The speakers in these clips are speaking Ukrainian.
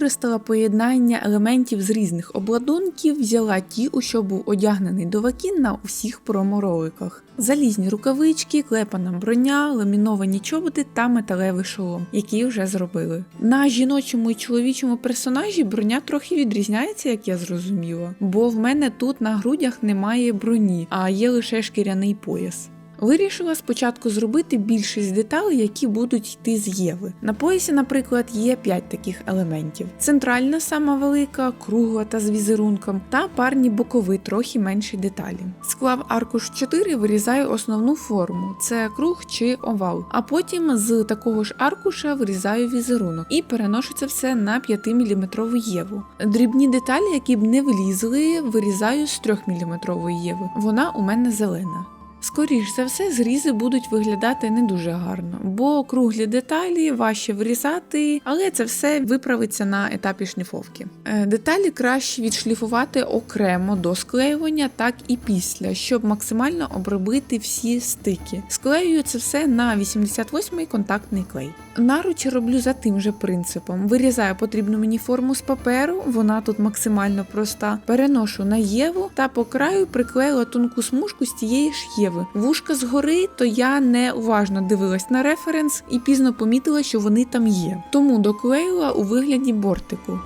використала поєднання елементів з різних обладунків, взяла ті, у що був одягнений довакін на усіх промороликах. Залізні рукавички, клепана броня, ламіновані чоботи та металевий шолом, які вже зробили. На жіночому і чоловічому персонажі броня трохи відрізняється, як я зрозуміла, бо в мене тут на грудях немає броні, а є лише шкіряний пояс. Вирішила спочатку зробити більшість деталей, які будуть йти з Єви. На поясі, наприклад, є 5 таких елементів: центральна, сама велика, кругла та з візерунком, та парні бокові, трохи менші деталі. Склав аркуш 4, вирізаю основну форму: це круг чи овал. А потім з такого ж аркуша вирізаю візерунок і переношу це все на 5-мм єву. Дрібні деталі, які б не влізли, вирізаю з 3-мм єви. Вона у мене зелена. Скоріш за все, зрізи будуть виглядати не дуже гарно, бо круглі деталі важче вирізати, але це все виправиться на етапі шліфовки. Е, Деталі краще відшліфувати окремо до склеювання, так і після, щоб максимально обробити всі стики. Склеюю це все на 88-й контактний клей. Наручі роблю за тим же принципом: вирізаю потрібну мені форму з паперу, вона тут максимально проста. Переношу на єву та по краю приклеїла тонку смужку з тієї ж єви. Вушка згори, то я не уважно дивилась на референс і пізно помітила, що вони там є. Тому доклеїла у вигляді бортику.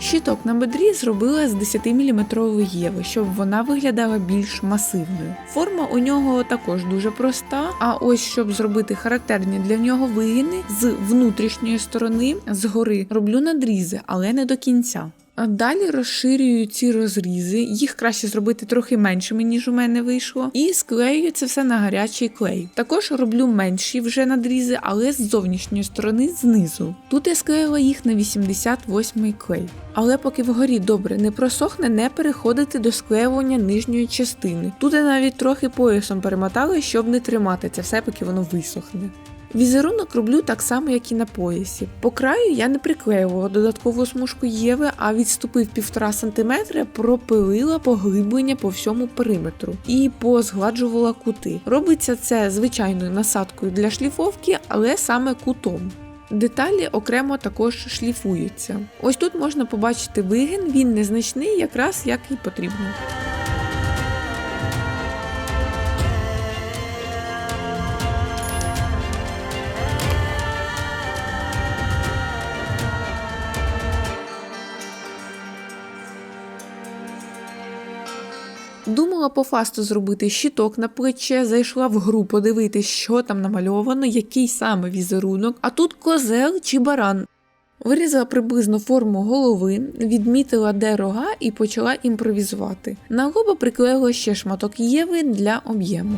Щиток на бедрі зробила з 10-мм єви, щоб вона виглядала більш масивною. Форма у нього також дуже проста. А ось щоб зробити характерні для нього вигини з внутрішньої сторони згори роблю надрізи, але не до кінця. Далі розширюю ці розрізи, їх краще зробити трохи меншими, ніж у мене вийшло, і склеюю це все на гарячий клей. Також роблю менші вже надрізи, але з зовнішньої сторони знизу. Тут я склеїла їх на 88 клей. Але поки вгорі добре не просохне, не переходити до склеювання нижньої частини. Тут я навіть трохи поясом перемотала, щоб не тримати це все, поки воно висохне. Візерунок роблю так само, як і на поясі. По краю я не приклеювала додаткову смужку Єви, а відступив 1,5 см, пропилила поглиблення по всьому периметру і позгладжувала кути. Робиться це звичайною насадкою для шліфовки, але саме кутом. Деталі окремо також шліфуються. Ось тут можна побачити вигин, він незначний, якраз як і потрібно. Думала по фасту зробити щиток на плече, зайшла в гру подивитись, що там намальовано, який саме візерунок, а тут козел чи баран. Вирізала приблизно форму голови, відмітила де рога і почала імпровізувати. На лоба приклеїла ще шматок єви для об'єму.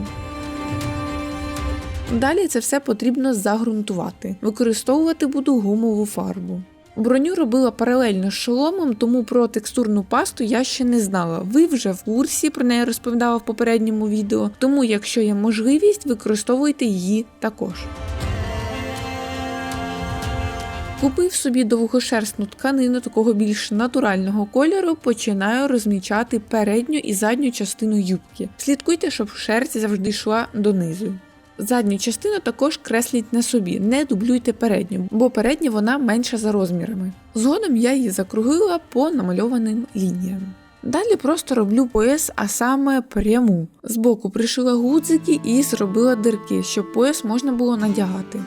Далі це все потрібно загрунтувати. Використовувати буду гумову фарбу. Броню робила паралельно з шоломом, тому про текстурну пасту я ще не знала. Ви вже в курсі, про неї розповідала в попередньому відео, тому якщо є можливість, використовуйте її також. Купив собі довгошерстну тканину такого більш натурального кольору, починаю розмічати передню і задню частину юбки. Слідкуйте, щоб шерсть завжди йшла донизу. Задню частину також кресліть на собі, не дублюйте передню, бо передня вона менша за розмірами. Згодом я її закруглила по намальованим лініям. Далі просто роблю пояс, а саме пряму. Збоку пришила гудзики і зробила дирки, щоб пояс можна було надягати.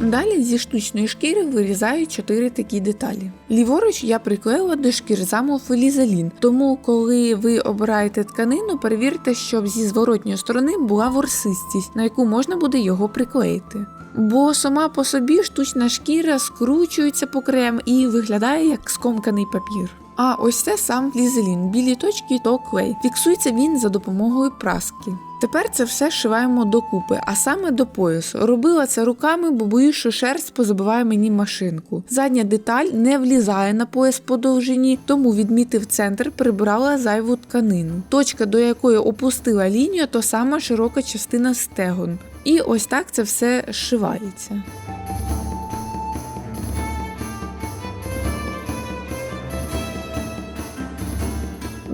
Далі зі штучної шкіри вирізаю 4 такі деталі. Ліворуч я приклеїла до шкір замофилізалін, тому коли ви обираєте тканину, перевірте, щоб зі зворотньої сторони була ворсистість, на яку можна буде його приклеїти. Бо сама по собі штучна шкіра скручується по краям і виглядає як скомканий папір. А ось це сам флізелін, білі точки то клей. Фіксується він за допомогою праски. Тепер це все шиваємо докупи, а саме до поясу. Робила це руками, бо боюсь, що шерсть позабиває мені машинку. Задня деталь не влізає на пояс по довжині, тому відмітив центр, прибрала зайву тканину. Точка, до якої опустила лінію, то сама широка частина стегон. І ось так це все зшивається.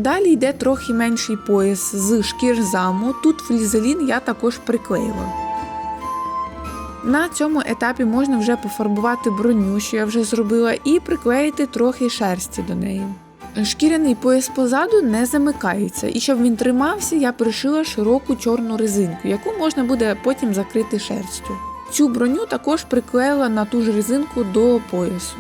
Далі йде трохи менший пояс з шкірзаму. Тут флізелін я також приклеїла. На цьому етапі можна вже пофарбувати броню, що я вже зробила, і приклеїти трохи шерсті до неї. Шкіряний пояс позаду не замикається, і щоб він тримався, я пришила широку чорну резинку, яку можна буде потім закрити шерстю. Цю броню також приклеїла на ту ж резинку до поясу.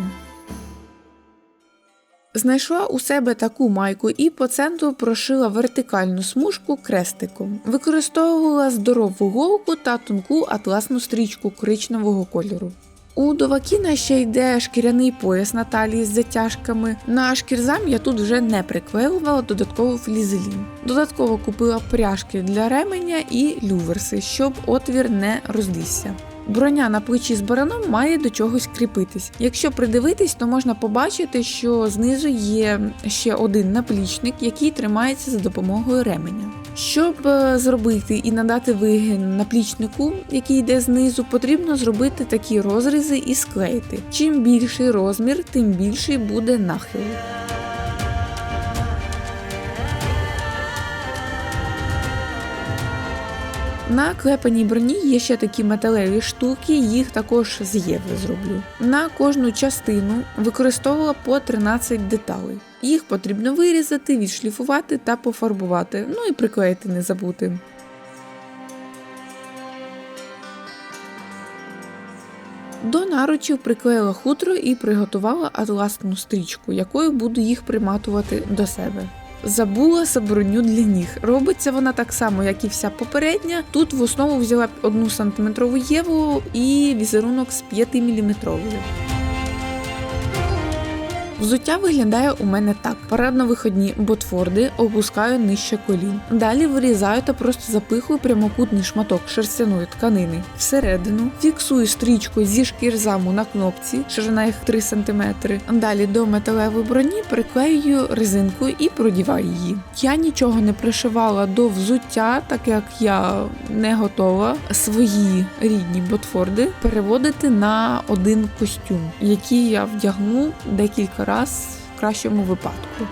Знайшла у себе таку майку і по центру прошила вертикальну смужку крестиком. Використовувала здорову голку та тонку атласну стрічку коричневого кольору. У Довакіна ще йде шкіряний пояс на талії з затяжками. На шкірзам я тут вже не приклеювала додатково флізелін. Додатково купила пряжки для ременя і люверси, щоб отвір не розлізся. Броня на плечі з бараном має до чогось кріпитись. Якщо придивитись, то можна побачити, що знизу є ще один наплічник, який тримається за допомогою ременя. Щоб е, зробити і надати вигін наплічнику, який йде знизу, потрібно зробити такі розрізи і склеїти. Чим більший розмір, тим більший буде нахил. На клепаній броні є ще такі металеві штуки, їх також з євро зроблю. На кожну частину використовувала по 13 деталей. Їх потрібно вирізати, відшліфувати та пофарбувати, ну і приклеїти не забути. До наручів приклеїла хутро і приготувала атласну стрічку, якою буду їх приматувати до себе. Забула сабруню для ніг. Робиться вона так само, як і вся попередня. Тут в основу взяла 1 см єву і візерунок з 5 мм. Взуття виглядає у мене так: парадно-виходні ботфорди опускаю нижче колін. Далі вирізаю та просто запихую прямокутний шматок шерстяної тканини всередину, фіксую стрічку зі шкірзаму на кнопці, ширина їх 3 см. Далі до металевої броні приклеюю резинку і продіваю її. Я нічого не пришивала до взуття, так як я не готова свої рідні ботфорди переводити на один костюм, який я вдягну декілька разів в кращому випадку.